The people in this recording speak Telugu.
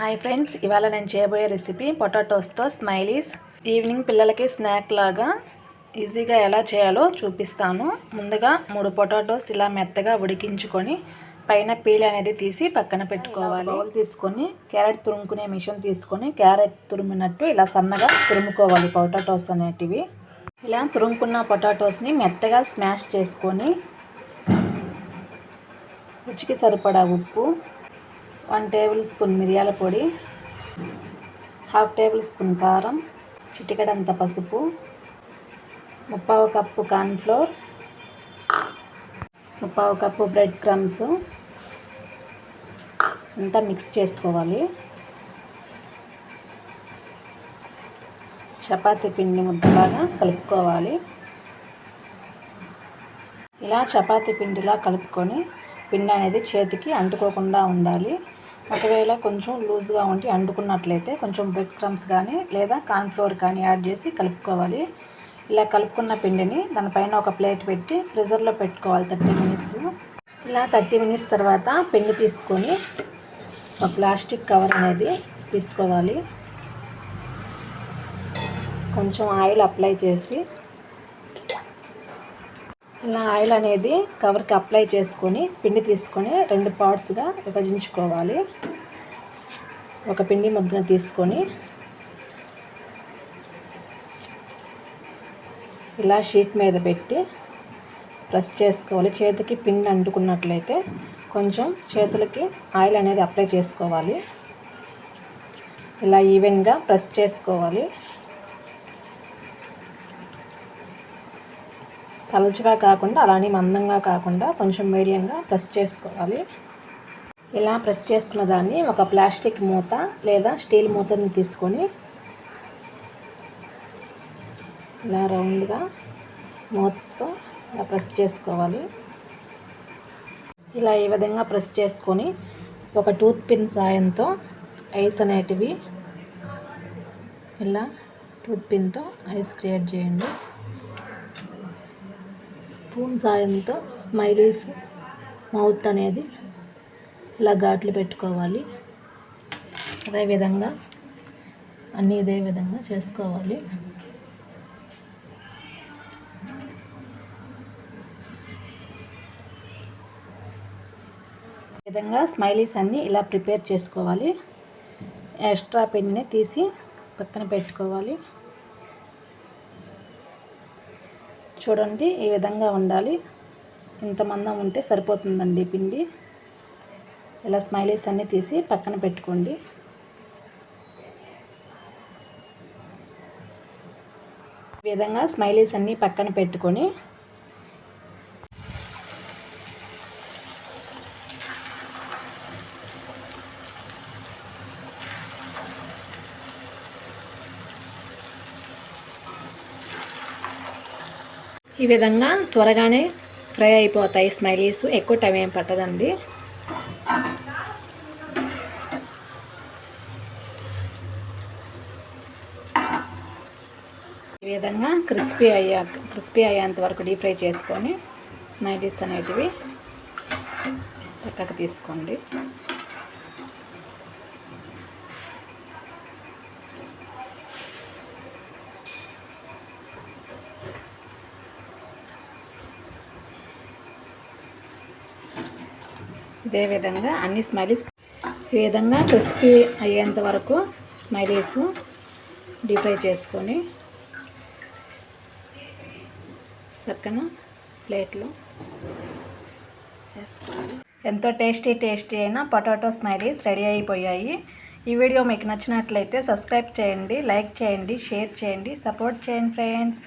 హాయ్ ఫ్రెండ్స్ ఇవాళ నేను చేయబోయే రెసిపీ పొటాటోస్తో స్మైలీస్ ఈవినింగ్ పిల్లలకి స్నాక్ లాగా ఈజీగా ఎలా చేయాలో చూపిస్తాను. ముందుగా మూడు పొటాటోస్ ఇలా మెత్తగా ఉడికించుకొని పైన పీల్ అనేది తీసి పక్కన పెట్టుకోవాలి. బౌల్ తీసుకొని క్యారెట్ తురుముకునే మిషన్ తీసుకొని క్యారెట్ తురిమినట్టు ఇలా సన్నగా తురుముకోవాలి పొటాటోస్ అనేటివి. ఇలా తురుముకున్న పొటాటోస్ని మెత్తగా స్మాష్ చేసుకొని రుచికి సరిపడా ఉప్పు వన్ టేబుల్ స్పూన్ మిరియాల పొడి హాఫ్ టేబుల్ స్పూన్ కారం చిటికడంత పసుపు ముప్పావు కప్పు కార్న్ఫ్లోర్ ముప్పావు కప్పు బ్రెడ్ క్రమ్స్. అంతా మిక్స్ చేసుకోవాలి. చపాతీ పిండి ముద్దలాగా కలుపుకోవాలి. ఇలా చపాతీ పిండిలా కలుపుకొని పిండి అనేది చేతికి అంటుకోకుండా ఉండాలి. ఒకవేళ కొంచెం లూజ్గా ఉండి అండుకున్నట్లయితే కొంచెం బ్రెడ్ క్రమ్స్ కానీ లేదా కార్న్ఫ్లోర్ కానీ యాడ్ చేసి కలుపుకోవాలి. ఇలా కలుపుకున్న పిండిని దానిపైన ఒక ప్లేట్ పెట్టి ఫ్రిజర్లో పెట్టుకోవాలి థర్టీ మినిట్స్. ఇలా థర్టీ మినిట్స్ తర్వాత పిండి తీసుకొని ఒక ప్లాస్టిక్ కవర్ అనేది తీసుకోవాలి. కొంచెం ఆయిల్ అప్లై చేసి నా ఆయిల్ అనేది కవర్కి అప్లై చేసుకొని పిండి తీసుకొని రెండు పార్ట్స్గా విభజించుకోవాలి. ఒక పిండి ముద్దను తీసుకొని ఇలా షీట్ మీద పెట్టి ప్రెస్ చేసుకోవాలి. చేతికి పిండి అంటుకున్నట్లయితే కొంచెం చేతులకి ఆయిల్ అనేది అప్లై చేసుకోవాలి. ఇలా ఈవెన్గా ప్రెస్ చేసుకోవాలి. పలుచగా కాకుండా అలానే మందంగా కాకుండా కొంచెం మీడియంగా ప్రెస్ చేసుకోవాలి. ఇలా ప్రెస్ చేసుకున్న దాన్ని ఒక ప్లాస్టిక్ మూత లేదా స్టీల్ మూతని తీసుకొని ఇలా రౌండ్గా మూతతో ఇలా ప్రెస్ చేసుకోవాలి. ఇలా ఈ విధంగా ప్రెస్ చేసుకొని ఒక టూత్ పిన్ సాయంతో ఐస్ అనేటివి ఇలా టూత్ పిన్తో ఐస్ క్రియేట్ చేయండి. స్పూన్ సాయంతో స్మైలీస్ మౌత్ అనేది ఇలా ఘాట్లు పెట్టుకోవాలి. అదే విధంగా అన్నీ ఇదే విధంగా చేసుకోవాలి. విధంగా స్మైలీస్ అన్నీ ఇలా ప్రిపేర్ చేసుకోవాలి. ఎక్స్ట్రా పెన్నే తీసి పక్కన పెట్టుకోవాలి. చూడండి ఈ విధంగా ఉండాలి. ఇంత మందం ఉంటే సరిపోతుందండి పిండి. ఇలా స్మైలీస్ అన్నీ తీసి పక్కన పెట్టుకోండి. ఈ విధంగా స్మైలీస్ అన్నీ పక్కన పెట్టుకొని ఈ విధంగా త్వరగానే ఫ్రై అయిపోతాయి స్మైలీస్ ఎక్కువ టైం ఏం పట్టదండి. ఈ విధంగా క్రిస్పీ అయ్యా క్రిస్పీ అయ్యేంత వరకు డీప్ ఫ్రై చేసుకొని స్మైలీస్ అనేటివి పక్కకు తీసుకోండి. ఇదే విధంగా అన్ని స్మైలీస్ ఈ విధంగా క్రిస్పీ అయ్యేంత వరకు స్మైలీస్ డీప్ ఫ్రై చేసుకొని పక్కన ప్లేట్లో వేసుకోవాలి. ఎంతో టేస్టీ టేస్టీ అయిన పొటాటో స్మైలీస్ రెడీ అయిపోయాయి. ఈ వీడియో మీకు నచ్చినట్లయితే సబ్స్క్రైబ్ చేయండి లైక్ చేయండి షేర్ చేయండి సపోర్ట్ చేయండి ఫ్రెండ్స్.